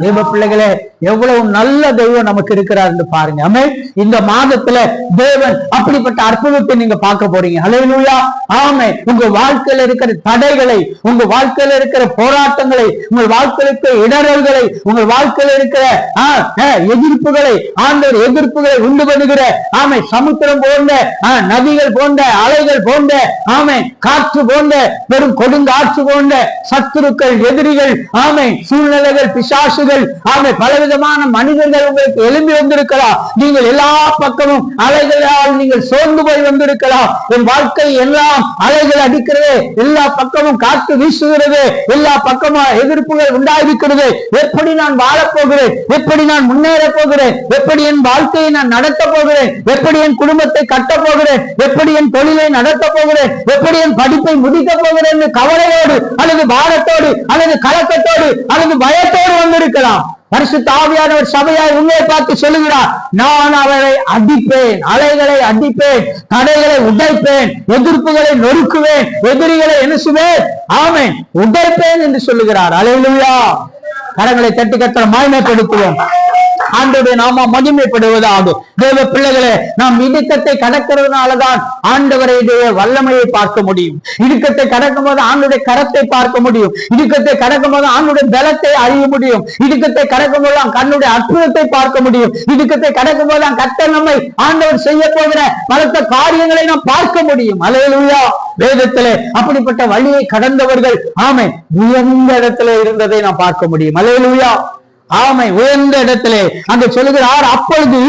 தேவ பிள்ளைகளே எவ்வளவு நல்ல தெய்வம் நமக்கு இருக்கிறாருன்னு பாருங்க. அமே இந்த மாதத்துல தேவன் அப்படிப்பட்ட அற்புதத்தை நீங்க பார்க்க போறீங்க. ஹalleluya ஆமை உங்க வாழ்க்கையில இருக்கிற தடைகளை உங்க வாழ்க்கையில இருக்கிற போராட்டங்களை உங்கள் வாழ்க்கையில இருக்கிற இடரல்களை உங்கள் வாழ்க்கையில இருக்கிற ஆஹ் எதிர்ப்புகளை ஆண்டவர் எதிர்ப்புகளை உண்டு பண்ணுகிற ஆமை சமுத்திரம் போன்ற நதிகள் போன்ற அலைகள் போன்ற ஆமை காற்று போன்ற பெரும் கொடுங்காற்று போன்ற சத்துருக்கள் எதிரிகள் ஆமை சூழ்நிலைகள் பிசாசுகள் ஆமை பலவிதமான மனிதர்கள் உங்களுக்கு எழும்பி வந்திருக்கலாம். நீங்கள் எல்லா பக்கமும் அலைகளால் நீங்கள் சோர்ந்து போய் வந்திருக்கலாம். என் வாழ்க்கை எல்லாம் அலைகள் அடிக்கிறது. எல்லா பக்கமும் காற்று வீசுகிறது. எல்லா பக்கமும் எதிர்ப்புகள் உண்டாயிருக்கிறது. எப்படி நான் வாழப்போகிறேன் எப்படி நான் முன்னேற போகிறேன்? எப்படி என் வாழ்க்கையை நான் நடத்த போகிறேன்? எப்படி என் குடும்பத்தை கட்ட போகிறேன்? எப்படி என் தொழிலை நடத்த போகிறேன்? எப்படி என் படிப்பை முடிக்க போகிறேன்? என்று கவலையோடு அல்லது பாரத்தோடு அல்லது கலக்கத்தோடு அல்லது பயத்தோடு இருக்கலாம். பரிசு தாவியானவர் சபையாய் உள்ளே பார்த்து சொல்லுகிறார். நான் அவரை அடிப்பேன் அலைகளை அடிப்பேன் தடைகளை உடைப்பேன் எதிர்ப்புகளை நொறுக்குவேன் எதிரிகளை எனசுவேன் செய்வேன் உடைப்பேன் என்று சொல்லுகிறார். அலையிலுயா. கடங்களை தட்டி கட்ட மாய்மைப்படுத்துவோம். ஆண்டோடைய நாம மகிமைப்படுவதாகும். தேவ பிள்ளைகளே நாம் இடுக்கத்தை கடக்கிறதுனாலதான் ஆண்டவரையுடைய வல்லமையை பார்க்க முடியும். இடுக்கத்தை கடக்கும் போது ஆண்டுடைய கரத்தை பார்க்க முடியும். இடுக்கத்தை கடக்கும் போது ஆண்டுடைய பலத்தை அறிய முடியும். இடுக்கத்தை கடக்கும் போது கண்ணுடைய அற்புதத்தை பார்க்க முடியும். இடுக்கத்தை கடக்கும் போது கர்த்தர் நம்மை ஆண்டவர் செய்ய போகிற பலத்த காரியங்களை நாம் பார்க்க முடியும். அலையலுயா வேதத்திலே அப்படிப்பட்ட வழியை கடந்தவர்கள் ஆமை உயர்ந்த இடத்துல இருந்ததை நாம் பார்க்க முடியும். அலையலுயா ஆமை உயர்ந்த இடத்திலே அங்க சொல்லுகிறார் அப்பொழுது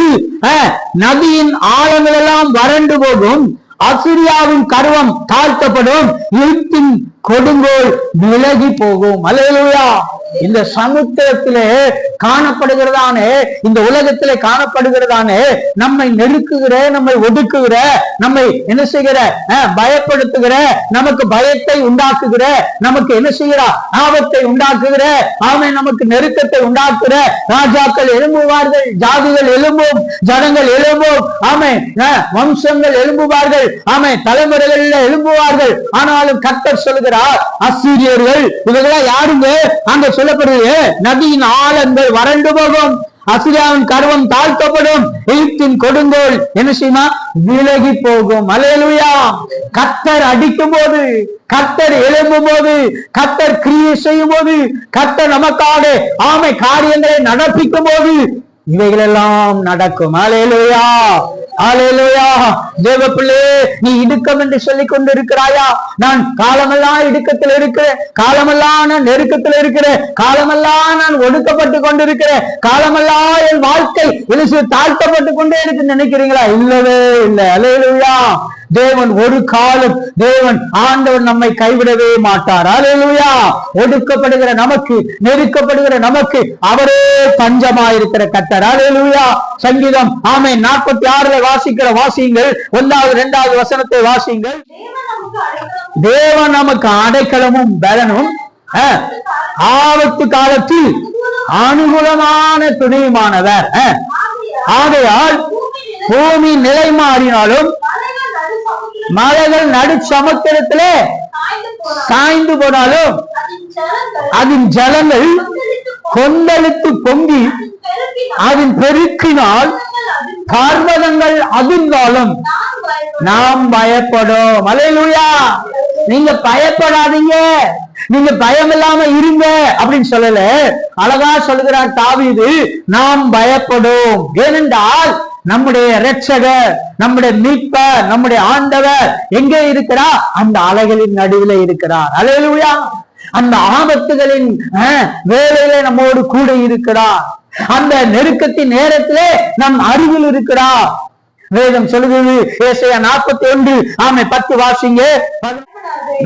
நதியின் ஆழங்கள் எல்லாம் வறண்டு போகும். அசிரியாவின் கருவம் தாழ்த்தப்படும். இருட்டின் கொடுங்கோல் விலகி போகும். அலையலுயா இந்த சமுத்திரத்திலே காணப்படுகிறதானே? இந்த உலகத்திலே காணப்படுகிறதானே? நம்மை நெருக்குகிற நம்மை ஒடுக்குகிற நம்மை என்ன செய்கிற? பயப்படுத்துகிற நமக்கு பயத்தை உண்டாக்குகிற நமக்கு என்ன செய்கிற? ஆபத்தை உண்டாக்குகிற ஆமை நமக்கு நெருக்கத்தை உண்டாக்குகிற ராஜாக்கள் எழும்புவார்கள் ஜாதிகள் எழும்பும் ஜனங்கள் எழும்பும் ஆமை அஹ், வம்சங்கள் எழும்புவார்கள் ஆமை தலைமுறைகளில் எழும்புவார்கள். ஆனாலும் கத்தர் சொல்லுகிறார் அசீரியர்கள் இவர்களா யாருங்க? அந்த சொல்லப்படுது நதியின் ஆழங்கள் வறண்டு போகும். அசுரியாவின் கருவம் தாழ்த்தப்படும். எகிப்தின் கொடுங்கோல் என்ன செய்யுமா? விலகி போகும். அலையலுயா கத்தர் அடிக்கும் போது கத்தர் எழும்பும் போது கத்தர் கிரியை செய்யும் போது கத்தர் நமக்காக ஆமை காரியங்களை நடப்பிக்கும் போது இவைகளெல்லாம் நடக்கும். அலையலையா அலையலுயா தேவ பிள்ளையே நீ இடுக்கம் என்று சொல்லிக் கொண்டு இருக்கிறாயா நான் காலமெல்லாம் இடுக்கத்தில் இருக்கிறேன். காலமெல்லாம் நான் நெருக்கத்தில் இருக்கிறேன். காலமெல்லாம் நான் ஒடுக்கப்பட்டு கொண்டிருக்கிறேன். காலமெல்லாம் என் வாழ்க்கை இயேசு தாழ்த்தப்பட்டு கொண்டே இருக்குன்னு நினைக்கிறீங்களா? இல்லவே இல்லை. அலையலையா தேவன் ஒரு காலம் தேவன் ஆண்டவன் நம்மை கைவிடவே மாட்டார். அலையலுயா ஒடுக்கப்படுகிற நமக்கு நெருக்கப்படுகிற நமக்கு அவரே பஞ்சமாயிருக்கிற கத்தர் அலையலுயா சங்கீதம் ஆமை நாற்பத்தி ஆறுல வாசிக்கிற வாசியுங்கள். ஒன்றாவது இரண்டாவது வசனத்தை வாசியுங்கள். தேவன் நமக்கு அடைக்கலமும் பலனும் ஆபத்து காலத்தில் அனுகூலமான துணையுமானவர் ஆகையால் பூமி நிலை மாறினாலும் மலைகள் நடு சமுத்திரத்தில் சமுத்திரத்திலே சாய்ந்து போனாலும் அதன் ஜலங்கள் கொந்தளித்து பொங்கி அதன் பெருக்கினால் பர்வதங்கள் அதிர்ந்தாலும் நாம் பயப்படும். அலையலுயா நீங்க பயப்படாதீங்க. நீங்க பயம் இல்லாம இருங்க அப்படின்னு சொல்லல. அழகா சொல்லுகிறார் தாவிது நாம் பயப்படும். ஏனென்றால் நம்முடைய இரட்சகர் நம்முடைய மீட்பர் நம்முடைய ஆண்டவர் எங்கே இருக்கிறார்? அந்த அலைகளின் நடுவில் இருக்கிறார். அலையலுயா அந்த ஆபத்துகளின் வேலையில நம்மோடு கூட இருக்கிறார். அந்த நெருக்கத்தின் நேரத்திலே நம் அருகில் இருக்கிறார். வேதம் சொல்லுகிறது ஏசாயா நாற்பத்தி ஒன்று ஆமை பத்து வாசிங்க பதி-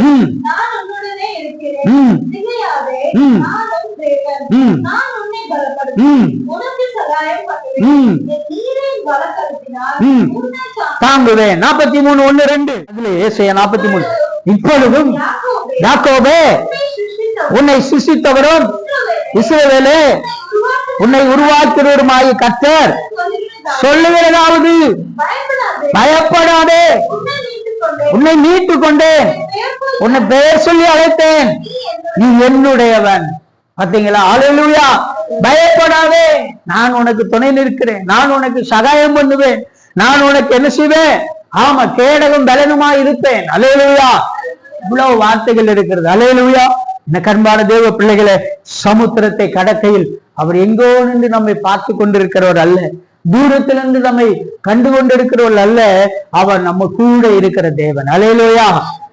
ம். நான் உன்னுடனே இருக்கிறேன் ம். திகையாதே ம். நான் உன் தேவன் ம். நான் உன்னை பலப்படுத்துவேன் ம். உனக்கு சகாயம் ம். பண்ணுவேன் என் நீரின் பலப்படுத்தினால் ம். உன்னை சார்ந்த தாங்குவேன் நாற்பத்தி மூணு ஒண்ணு ரெண்டு அதுல ஏசாயா நாற்பத்தி மூணு இப்பொழுதும் யாக்கோபே, உன்னை சிசித்தவரும் இஸ்ரவேலே, உன்னை கர்த்தர் சொல்லுகிறதா? சொல்லுகிறதாவது? பயப்படாதே. உன்னை மீட்டுக் கொண்டேன் உன்னை மீட்டு கொண்டேன் பெயர் சொல்லி உன்னை பெயர் சொல்லி அழைத்தேன். நீ என்னுடைய நீ என்னுடையவன். பாத்தீங்களா அலையலுயா பயப்படாதே. நான் உனக்கு துணை நிற்கிறேன். நான் உனக்கு சகாயம் பண்ணுவேன். நான் உனக்கு என்ன செய்வேன்? ஆமா கேடகம் பலனுமா இருப்பேன். அலையலுயா இவ்வளவு வார்த்தைகள் இருக்கிறது. அலையலுயா இந்த கண்பான தேவ பிள்ளைகளை சமுத்திரத்தை கடக்கையில் அவர் எங்கோ நின்று நம்மை பார்த்து கொண்டிருக்கிறவர் அல்ல. தூரத்திலிருந்து நம்மை கண்டு கொண்டிருக்கிறவள் அல்ல அவர் நம்ம கூட இருக்கிற தேவன். அலையலுயா.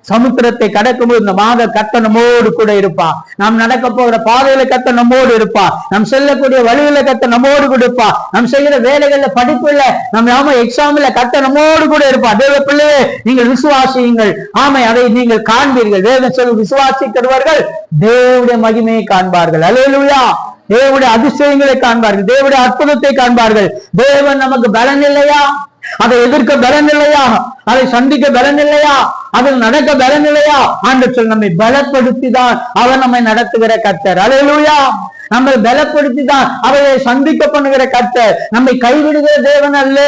சமுத்திரத்தை கடக்கும் போது இந்த மாத கத்த நம்மோடு கூட இருப்பா நாம் நடக்க போகிற பாதையில கத்த நம்மோடு இருப்பா நம் செல்லக்கூடிய வழியில கத்த நம்மோடு கூட இருப்பா நம் செய்கிற வேலைகள்ல படிப்புல நம்ம ஆமா எக்ஸாம்ல கத்த நம்மோடு கூட இருப்பா தேவ பிள்ளையே நீங்கள் விசுவாசியுங்கள். ஆமை அதை நீங்கள் காண்பீர்கள். வேதம் சொல் விசுவாசிக்கிறவர்கள் தேவடைய மகிமையை காண்பார்கள். அல்லேலூயா தேவனுடைய அதிசயங்களை காண்பார்கள். தேவனுடைய அற்புதத்தை காண்பார்கள். தேவன் நமக்கு பலன் இல்லையா அதை எதிர்க்க பலன் இல்லையா அதை சந்திக்க பலன் இல்லையா அதில் நடக்க பலன் இல்லையா ஆண்டு சொல் நம்மை பலப்படுத்தி தான் அவர் நம்மை நடத்துகிற கத்தர் அலையலுயா! நம்மை பலப்படுத்தி தான் அவரை சந்திக்க பண்ணுகிற கத்தர் நம்மை கைவிடுகிற தேவன் அல்ல.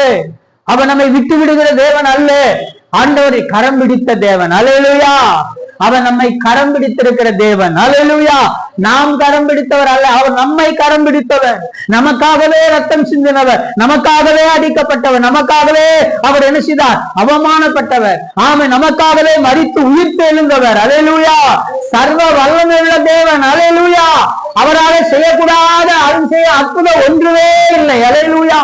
அவர் நம்மை விட்டு விடுகிற தேவன் அல்ல. ஆண்டவரை கரம் பிடித்த தேவன். அலையலுயா! அவர் நம்மை கரம் பிடித்திருக்கிற தேவன். அலையலூயா நாம் கரம் பிடித்தவர் அல்ல. அவர் நம்மை கரம் பிடித்தவர். நமக்காகவே ரத்தம் சிந்தினவர். நமக்காகவே அடிக்கப்பட்டவர். நமக்காகவே அவர் என்ன செய்தார்? அவமானப்பட்டவர். ஆமை நமக்காகவே மறித்து உயிர் எழுந்தவர். அலையலூயா சர்வ வல்லமுள்ள தேவன். அலையலூயா அவரால் செய்யக்கூடாத அருள் செய்ய அற்புதம் ஒன்றுமே இல்லை. அலையலூயா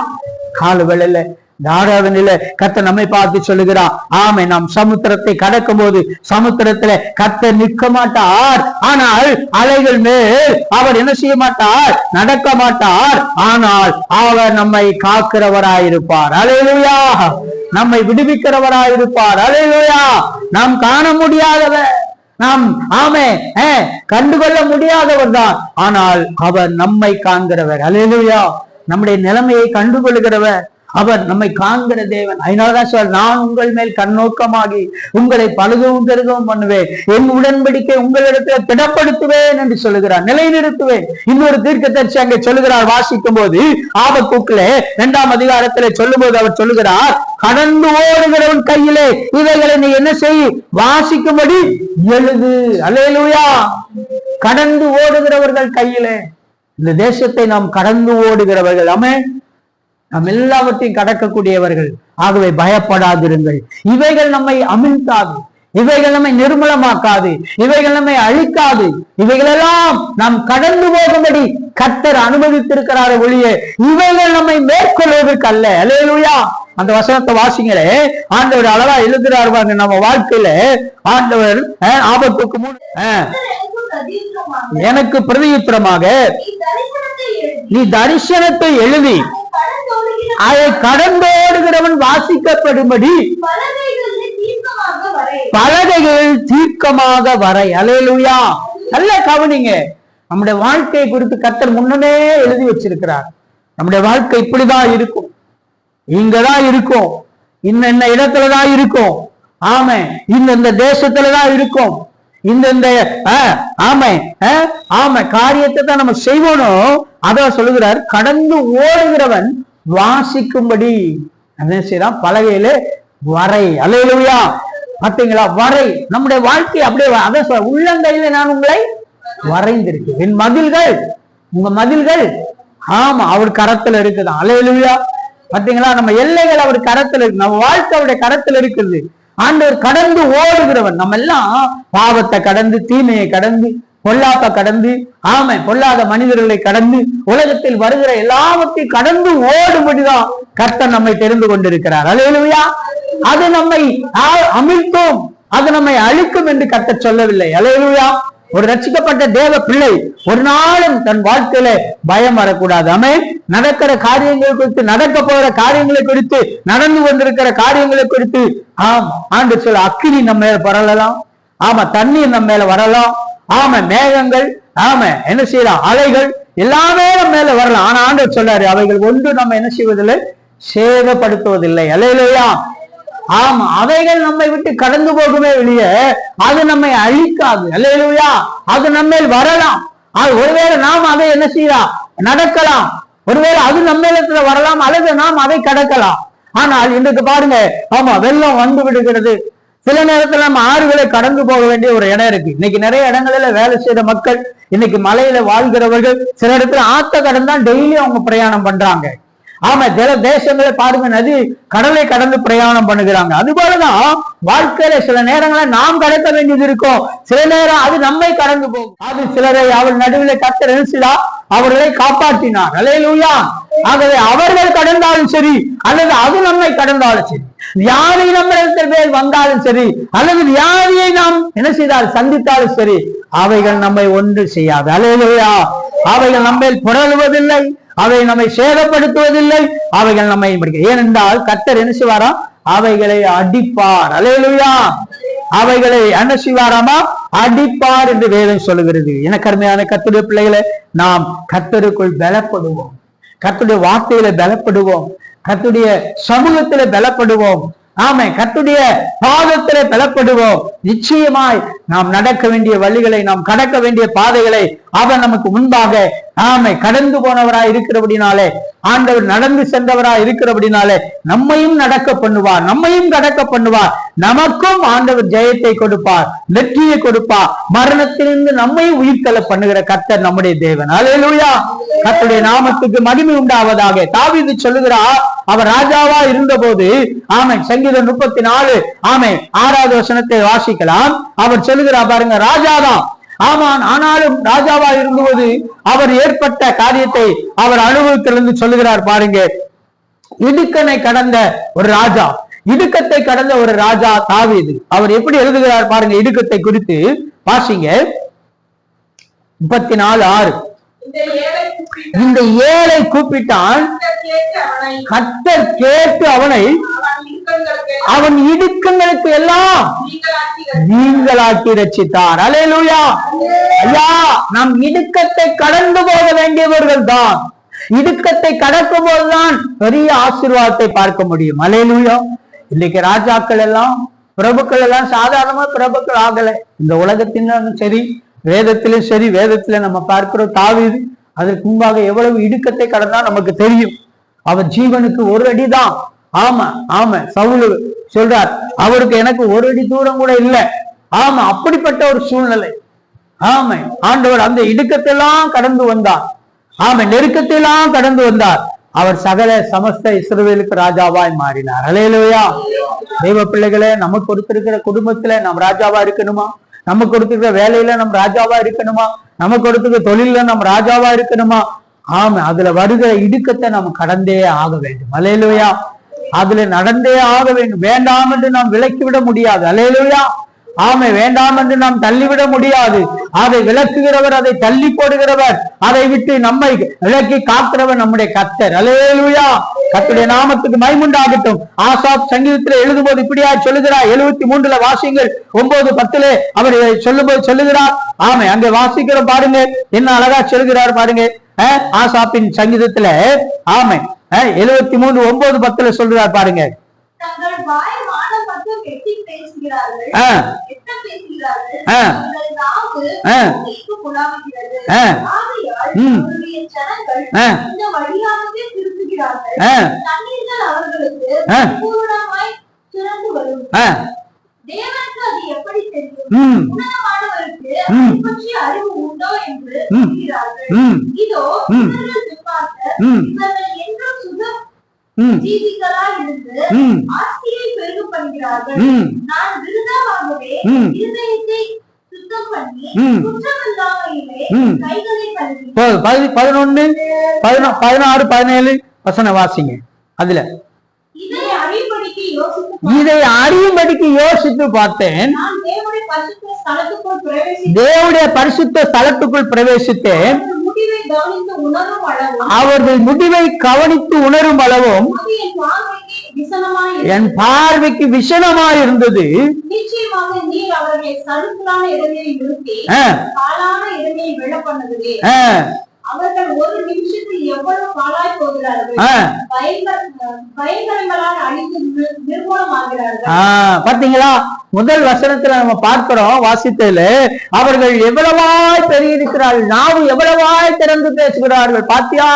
கால வேளையில தாராதனில கத்த நம்மை பார்த்து சொல்லுகிறார். ஆமை நாம் சமுத்திரத்தை கடக்கும் போது சமுத்திரத்துல கத்த நிற்க மாட்டார். ஆனால் அலைகள் மேல் அவர் என்ன செய்ய மாட்டார்? நடக்க மாட்டார். ஆனால் அவர் நம்மை காக்கிறவராயிருப்பார். அலையிலுயா. நம்மை விடுவிக்கிறவராயிருப்பார். அலையிலுயா. நாம் காண முடியாதவர். நாம் ஆமே கண்டுகொள்ள முடியாதவர் தான். ஆனால் அவர் நம்மை காண்கிறவர். அலையிலுயா. நம்முடைய நிலைமையை கண்டுகொள்கிறவர் அவர் நம்மை காண்கிற தேவன். அதனாலதான் சொல் நான் உங்கள் மேல் கண்ணோக்கமாகி உங்களை பழுகவும் பெருகவும் பண்ணுவேன். என் உடன்படிக்கை உங்களிடத்தில் திடப்படுத்துவேன் என்று சொல்லுகிறார். நிலைநிறுத்துவேன். இன்னொரு தீர்க்க தரிசி அங்கே சொல்லுகிறார் வாசிக்கும் போது ஆபத்துக்களே இரண்டாம் அதிகாரத்திலே சொல்லும் போது அவர் சொல்லுகிறார் கடந்து ஓடுகிறவன் கையிலே இவைகளை நீ என்ன செய்? வாசிக்கும்படி எழுது. அலையலுயா கடந்து ஓடுகிறவர்கள் கையிலே. இந்த தேசத்தை நாம் கடந்து ஓடுகிறவர்கள். அமே நாம் எல்லாவற்றையும் கடக்கக்கூடியவர்கள். ஆகவே பயப்படாதிருங்கள். இவைகள் நம்மை அமிழ்த்தாது. இவைகள் நம்மை நிர்மலமாக்காது. இவைகள் நம்மை அழிக்காது. இவைகளெல்லாம் நாம் கடந்து போகும்படி கத்தர் அனுமதித்திருக்கிறார் ஒழிய இவைகள் நம்மை மேற்கொள்வதற்கு அல்ல அலையலுயா அந்த வசனத்தை வாசிங்களே. ஆண்டவர் அழகா எழுதுறாரு பாருங்க நம்ம வாழ்க்கையில. ஆண்டவர் ஆபத்துக்கு முன் எனக்கு பிரதியுத்திரமாக நீ தரிசனத்தை எழுதி அதை கடந்தோடுகிறவன் வாசிக்கப்படும்படி பலகைகள் தீர்க்கமாக வரை. அலையலுயா நல்ல கவனிங்க. நம்முடைய வாழ்க்கையை குறித்து கத்தர் முன்னமே எழுதி வச்சிருக்கிறார். நம்முடைய வாழ்க்கை இப்படிதான் இருக்கும். இங்கதான் இருக்கும். இந்த இடத்துல இடத்துலதான் இருக்கும். ஆமை இந்த தேசத்துல தேசத்துலதான் இருக்கும். இந்த ஆஹ், ஆமை ஆமை காரியத்தை தான் நம்ம செய்வோனோ அதான் சொல்லுகிறார் கடந்து ஓடுகிறவன் வாசிக்கும்படி. என்ன செய்யறான் பலகையில வரை. அலையலுயா பார்த்தீங்களா? வரை. நம்முடைய வாழ்க்கை அப்படியே வ- அதான் சொல்ற உள்ளங்கையில நான் உங்களை வரைந்திருக்கேன் என் மதில்கள் உங்க மதில்கள் ஆமா அவர் கரத்துல இருக்குதான். அலையலுயா பாத்தீங்களா? நம்ம எல்லைகள் அவர் கரத்துல இருக்கு. நம்ம வாழ்க்கை அவருடைய கரத்துல இருக்குது ஆண்டவர் கடந்து ஓடுகிறவன். நம்ம எல்லாம் பாவத்தை கடந்து தீமையை கடந்து பொல்லாப்ப கடந்து ஆமை பொல்லாத மனிதர்களை கடந்து உலகத்தில் வருகிற எல்லாவற்றையும் கடந்து ஓடும்படிதான் கர்த்தர் நம்மை தெரிந்து கொண்டிருக்கிறார். அலையலுவையா அது நம்மை ஆ- அமிழ்த்தும். அது நம்மை அழிக்கும் என்று கர்த்தர் சொல்லவில்லை. அலையலுயா ஒரு ரட்சிக்கப்பட்ட தேவ பிள்ளை ஒரு நாளும் தன் வாழ்க்கையில பயம் வரக்கூடாது. அமே நடக்கிற காரியங்கள் குறித்து நடக்க போகிற காரியங்களை குறித்து நடந்து கொண்டிருக்கிற காரியங்களை குறித்து ஆம் ஆண்டு சொல்ல அக்கினி நம்ம மேல பரவலாம் ஆமா தண்ணீர் நம்ம மேல வரலாம். ஆமா மேகங்கள் ஆமா என்ன செய்யலாம்? அலைகள் எல்லாமே நம்ம மேல வரலாம். ஆனா ஆண்டு சொல்றாரு அவைகள் ஒன்று நம்ம என்ன செய்வதில்லை? சேதப்படுத்துவதில்லை. அலையிலையா ஆமா அவைகள் நம்மை விட்டு கடந்து போகுமே வெளியே அது நம்மை அழிக்காது. அல்லையா அது நம்மேல் வரலாம். அது ஒருவேளை நாம் அதை என்ன செய்யலாம்? நடக்கலாம். ஒருவேளை அது நம்ம இடத்துல வரலாம் அல்லது நாம் அதை கடக்கலாம். ஆனால் இன்றைக்கு பாருங்க ஆமா வெள்ளம் வந்து விடுகிறது. சில நேரத்துல நம்ம ஆறுகளை கடந்து போக வேண்டிய ஒரு இடம் இருக்கு. இன்னைக்கு நிறைய இடங்களில வேலை செய்யற மக்கள் இன்னைக்கு மலையில வாழ்கிறவர்கள் சில இடத்துல ஆத்த கடந்தா டெய்லி அவங்க பிரயாணம் பண்றாங்க. ஆமா சில தேசங்களை பாருங்க நதி கடலை கடந்து பிரயாணம் பண்ணுகிறாங்க. அது போலதான் வாழ்க்கையில சில நேரங்களை நாம் கடக்க வேண்டியது இருக்கும். சில நேரம் அது நம்மை கடந்து போகும். அது சிலரை அவள் நடுவில் கத்த நினைச்சா அவர்களை காப்பாற்றினார். அலையலூயா ஆகவே அவர்கள் கடந்தாலும் சரி அல்லது அது நம்மை கடந்தாலும் சரி வியாதி நம்மிடத்தில் பேர் வந்தாலும் சரி அல்லது வியாதியை நாம் என்ன செய்தால் சந்தித்தாலும் சரி அவைகள் நம்மை ஒன்று செய்யாது. அலையலூயா அவைகள் நம்மை புரளுவதில்லை. அவை நம்மை சேதப்படுத்துவதில்லை அவைகள் நம்மை ஏனென்றால் கத்தர் என்ன செய்வாராம்? அவைகளை அடிப்பார். அலையலுயா அவைகளை என்ன செய்வாராமா? அடிப்பார் என்று வேதம் சொல்லுகிறது. என கருமையான கத்துடைய பிள்ளைகளை நாம் கத்தருக்குள் பலப்படுவோம். கத்துடைய வார்த்தையில பலப்படுவோம். கத்துடைய சமூகத்தில பலப்படுவோம். ஆமை கத்துடைய பாதத்திலே பலப்படுவோம். நிச்சயமாய் நாம் நடக்க வேண்டிய வழிகளை நாம் கடக்க வேண்டிய பாதைகளை அவர் நமக்கு முன்பாக ஆமை கடந்து போனவராய் இருக்கிறபடினாலே ஆண்டவர் நடந்து சென்றவராய் இருக்கிறபடினாலே நம்மையும் நடக்க பண்ணுவார் நம்மையும் கடக்க பண்ணுவார் நமக்கும் ஆண்டவர் ஜெயத்தை கொடுப்பார் வெற்றியை கொடுப்பார் மரணத்திலிருந்து நம்மையும் உயிர்த்தல பண்ணுகிற கத்தர் நம்முடைய தேவன். அலையலுயா கத்துடைய நாமத்துக்கு மகிமை உண்டாவதாக. தாவிது சொல்லுகிறார் அவர் ராஜாவா இருந்தபோது ஆமை சங்கீதம் முப்பத்தி நாலு ஆமை ஆறாவது வசனத்தை வாசிக்கலாம். அவர் சொல்லுகிறார் பாருங்க ராஜாதான். ஆமான் ஆனாலும் ராஜாவா இருந்தபோது அவர் ஏற்பட்ட காரியத்தை அவர் அனுபவத்திலிருந்து சொல்லுகிறார் பாருங்க. இடுக்கனை கடந்த ஒரு ராஜா இடுக்கத்தை கடந்த ஒரு ராஜா தாவீது. அவர் எப்படி எழுதுகிறார் பாருங்க இடுக்கத்தை குறித்து. வாசிங்க. முப்பத்தி நாலு ஆறு. இந்த ஏழை கூப்பிட்டான். கத்தர் கேட்டு அவனை அவன் இடுக்கங்களுக்கு எல்லாம் நீங்களாக்கி ரச்சித்தார். ரட்சித்தார் ஐயா நாம் இடுக்கத்தை கடந்து போக வேண்டியவர்கள் தான். இடுக்கத்தை கடக்கும் போதுதான் பெரிய ஆசீர்வாதத்தை பார்க்க முடியும். அலேலூயா இன்னைக்கு ராஜாக்கள் எல்லாம் பிரபுக்கள் எல்லாம் சாதாரணமா பிரபுக்கள் ஆகல. இந்த உலகத்திலும் சரி வேதத்திலும் சரி வேதத்துல நம்ம பார்க்கிறோம் தாவிது அதற்கு முன்பாக எவ்வளவு இடுக்கத்தை கடந்தா நமக்கு தெரியும். அவர் ஜீவனுக்கு ஒரு அடிதான். ஆமா ஆமா சவுலு சொல்றார் அவருக்கு எனக்கு ஒரு அடி தூரம் கூட இல்ல. ஆமா அப்படிப்பட்ட ஒரு சூழ்நிலை. ஆமை ஆண்டவர் அந்த இடுக்கத்தெல்லாம் கடந்து வந்தார். ஆமை நெருக்கத்தெல்லாம் கடந்து வந்தார். அவர் சகல சமஸ்த இஸ்ரவேலுக்கு ராஜாவாய் மாறினார். அலையலுயா தெய்வ பிள்ளைகளே நமக்கு கொடுத்திருக்கிற குடும்பத்துல நம்ம ராஜாவா இருக்கணுமா? நமக்கு கொடுத்திருக்கிற வேலையில நம்ம ராஜாவா இருக்கணுமா? நமக்கு கொடுத்திருக்கிற தொழில நம்ம ராஜாவா இருக்கணுமா? ஆமா அதுல வருகிற இடுக்கத்தை நம்ம கடந்தே ஆக வேண்டும். அலையலுயா அதுல நடந்தே ஆக வேண்டும். வேண்டாம் என்று நாம் விலக்கிவிட முடியாது. அலையலுயா ஆமை வேண்டாம் என்று நாம் தள்ளிவிட முடியாது. அதை விளக்குகிறவர் அதை தள்ளி போடுகிறவர் அதை விட்டு நம்மை விளக்கி காக்கிறவர் நம்முடைய கத்தர் அலேலுயா கத்துடைய நாமத்துக்கு மைமுண்டாகட்டும். ஆசாப் சங்கீதத்தில் எழுதும்போது இப்படியா சொல்லுகிறார். எழுபத்தி மூன்றுல வாசிங்கள் ஒன்பது பத்துல அவர் சொல்லும் சொல்லும்போது சொல்லுகிறார். ஆமை அங்க வாசிக்கிற பாருங்க என்ன அழகா சொல்லுகிறார் பாருங்க அஹ், ஆசாப்பின் சங்கீதத்துல. ஆமை எழுபத்தி மூன்று ஒன்பது பத்துல சொல்றார் பாருங்க. ஆ. அவர்களுக்கு தேவனுக்கு அது எப்படி தெரியும். அதை பற்றிய அறிவு உண்டோ என்று இதோ. இவர்கள் ம். இவர்கள் என்றும் சுக ம், ஜீவிகளாய் இருந்து ம், ஆஸ்தியை பெருக பண்ணுகிறார்கள் ம், நான் விருதாவாகவே ம். இருதயத்தை சுத்தம் பண்ணி ம். குற்றமில்லாமையிலே ம். கைகளை கழுவி போதும். பதி- பதினொன்னு பதினொ- பதினாறு பதினேழு வசன வாசிங்க அதுல இதை அறியும்படிக்கு யோசித்து பார்த்தேன். தேவனுடைய பரிசுத்த ஸ்தலத்துக்குள் பிரவேசித்தேன். அவர்கள் முடிவை கவனித்து உணரும் அளவும். என் பார்வைக்கு விசனமாய் இருந்தது. நிச்சயமாக அவர்களை ஒரு நிமிஷத்தில் எவ்வளவு பாழாய் போகிறார்கள்? பயங்கரங்களால் அழிந்து நிர்- நிர்மூலமாகிறார்கள். பாத்தீங்களா? முதல் வசனத்துல நம்ம பார்க்கிறோம் வாசித்ததுல அவர்கள் எவ்வளவாய் பெருகிருக்கிறார்கள் நாவு எவ்வளவாய் திறந்து பேசுகிறார்கள் பாத்தியா?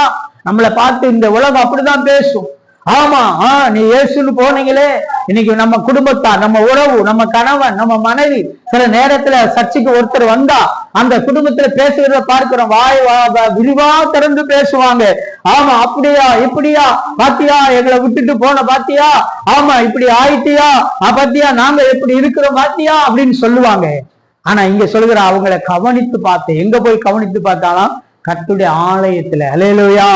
நம்மளை பார்த்து இந்த உலகம் அப்படிதான் பேசும். ஆமா ஆ நீ ஏசுன்னு போனீங்களே. இன்னைக்கு நம்ம குடும்பத்தார் நம்ம உறவு நம்ம கணவன் நம்ம மனைவி. சில நேரத்துல சர்ச்சைக்கு ஒருத்தர் வந்தா அந்த குடும்பத்துல பேசுகிறத பார்க்கிறோம். வாய் வா- விரிவா திறந்து பேசுவாங்க. ஆமா அப்படியா இப்படியா பாத்தியா எங்களை விட்டுட்டு போன பாத்தியா? ஆமா இப்படி ஆயிட்டியா? பாத்தியா நாங்க எப்படி இருக்கிறோம் பாத்தியா? அப்படின்னு சொல்லுவாங்க. ஆனா இங்க சொல்லுகிற அவங்களை கவனித்து பார்த்து எங்க போய் கவனித்து பார்த்தாலும்? கத்துடைய ஆலயத்துல அலையலுயா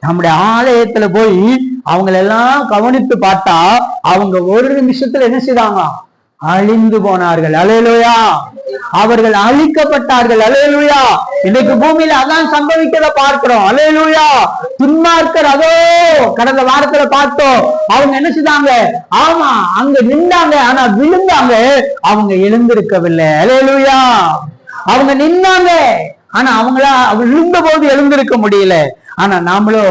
நம்முடைய ஆலயத்துல போய் அவங்களெல்லாம் கவனித்து பார்த்தா அவங்க ஒரு நிமிஷத்துல என்ன செய்தாங்க? அழிந்து போனார்கள். அலையலோயா அவர்கள் அழிக்கப்பட்டார்கள். அலையலுயா இன்னைக்கு பூமியில அதான் சம்பவிக்கிறத பார்க்கிறோம். அலையலுயா துன்மார்க்கர் அதோ கடந்த வாரத்துல பார்த்தோம். அவங்க என்ன செய்தாங்க? ஆமா அங்க நின்றாங்க ஆனா விழுந்தாங்க. அவங்க எழுந்திருக்கவில்லை. அலையலுயா அவங்க நின்னாங்க. ஆனா அவங்களா விழுந்த போது எழுந்திருக்க முடியல. ஆனா நாமளோ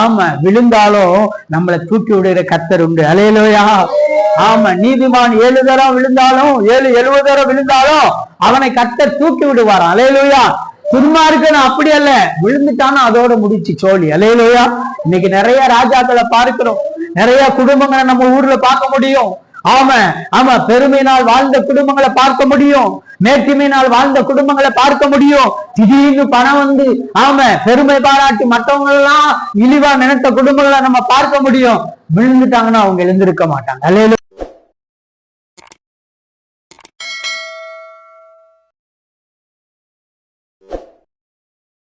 ஆமா விழுந்தாலும் நம்மளை தூக்கி விடுகிற கத்தர் உண்டு. அலையலோயா ஆமா நீதிமான் ஏழு தரம் விழுந்தாலும் ஏழு எழுபது தரம் விழுந்தாலும் அவனை கத்தர் தூக்கி விடுவாரான் அலையலோயா துன்மார்க்கன் அப்படி அல்ல. விழுந்துட்டானா அதோட முடிச்சு சோழி. அலையலோயா இன்னைக்கு நிறைய ராஜாக்களை பார்க்கிறோம். நிறைய குடும்பங்களை நம்ம ஊர்ல பார்க்க முடியும். ஆமா ஆமா பெருமையினால் வாழ்ந்த குடும்பங்களை பார்க்க முடியும். மேட்டிமையினால் வாழ்ந்த குடும்பங்களை பார்க்க முடியும். திடீர்னு பணம் வந்து ஆமா பெருமை பாராட்டி மற்றவங்க எல்லாம் இழிவா நினைத்த குடும்பங்களை நம்ம பார்க்க முடியும். விழுந்துட்டாங்கன்னா அவங்க எழுந்திருக்க மாட்டாங்க.